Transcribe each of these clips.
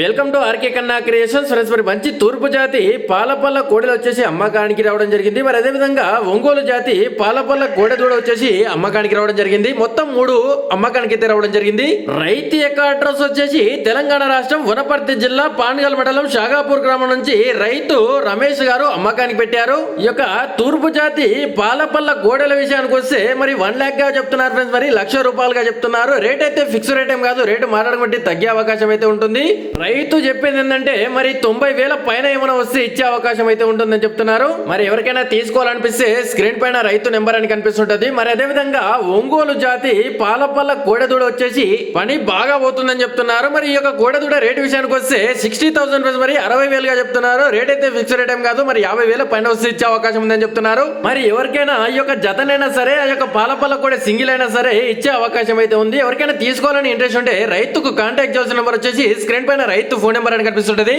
Welcome to R K Kanna creations. Friends మరి మంచి తూర్పు జాతి పాలపల్ల కోడలు వచ్చేసి అమ్మకానికి రావడం జరిగింది. మరి అదే విధంగా ఒంగోలు జాతి పాలపల్ల కోడె దూడ వచ్చేసి అమ్మకానికి రావడం జరిగింది. మొత్తం మూడు అమ్మకానికి అయితే రావడం జరిగింది. రైతు యొక్క అడ్రస్ వచ్చేసి తెలంగాణ రాష్ట్రం వనపర్తి జిల్లా పాన్గల్ మండలం షాగాపూర్ గ్రామం నుంచి రైతు రమేష్ గారు అమ్మకానికి పెట్టారు. ఈ యొక్క తూర్పు జాతి పాలపల్ల కోడెల విషయానికి వస్తే మరి వన్ లాక్గా చెప్తున్నారు ఫ్రెండ్స్. మరి లక్ష రూపాయలుగా చెప్తున్నారు. రేట్ అయితే ఫిక్స్ రేట్ ఏం కాదు. రేటు మాట్లాడబట్టి తగ్గే అవకాశం అయితే ఉంటుంది. రైతు చెప్పింది ఏంటంటే మరి తొంభై వేల పైన ఏమైనా వస్తే ఇచ్చే అవకాశం అయితే ఉంటుందని చెప్తున్నారు. మరి ఎవరికైనా తీసుకోవాలనిపిస్తే స్క్రీన్ పైన రైతు నెంబర్ అని కనిపిస్తుంటది. మరి అదే విధంగా ఒంగోలు జాతి పాలపల్ల కోడెదూడ వచ్చేసి పని బాగా పోతుందని చెప్తున్నారు. మరి ఈ యొక్క కోడెదూడ రేటు విషయానికి వస్తే సిక్స్టీ థౌసండ్ రూపీస్ మరి అరవై వేలుగా చెప్తున్నారు. రేట్ అయితే ఫిక్స్ రేట్ ఏం కాదు మరి యాభై వేల పైన వస్తే ఇచ్చే అవకాశం ఉందని చెప్తున్నారు. మరి ఎవరికైనా ఈ యొక్క జతనైనా సరే ఆ యొక్క పాలపల్ల కూడా సింగిల్ అయినా సరే ఇచ్చే అవకాశం అయితే ఉంది. ఎవరికైనా తీసుకోవాలని ఇంట్రెస్ట్ ఉంటే రైతుకు కాంటాక్ట్ చేయాల్సిన నెంబర్ వచ్చేసి స్క్రీన్ పైన రైతు ఫోన్ నెంబర్ అని కనిపిస్తుంటుంది.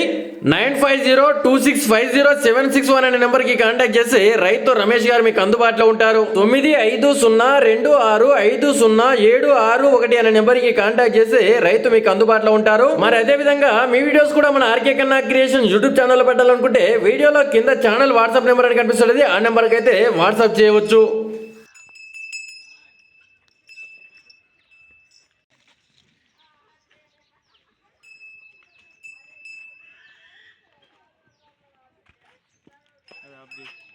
Nine five zero two six five zero seven six one అనే నెంబర్కి కాంటాక్ట్ చేసి రైతు రమేష్ గారు మీకు అందుబాటులో ఉంటారు. తొమ్మిది ఐదు సున్నా రెండు ఆరు ఐదు సున్నా ఏడు ఆరు ఒకటి అనే నెంబర్కి కాంటాక్ట్ చేసి రైతు మీకు అందుబాటులో ఉంటారు. మరి అదే విధంగా మీ వీడియోస్ కూడా మన ఆర్కే కన్నా క్రియేషన్ యూట్యూబ్ ఛానల్ పెట్టాలనుకుంటే వీడియోలో కింద ఛానల్ వాట్సాప్ నెంబర్ అని కనిపిస్తుంది ఆ నెంబర్కి అయితే వాట్సాప్ చేయవచ్చు. అది ఆఫ్ చేసి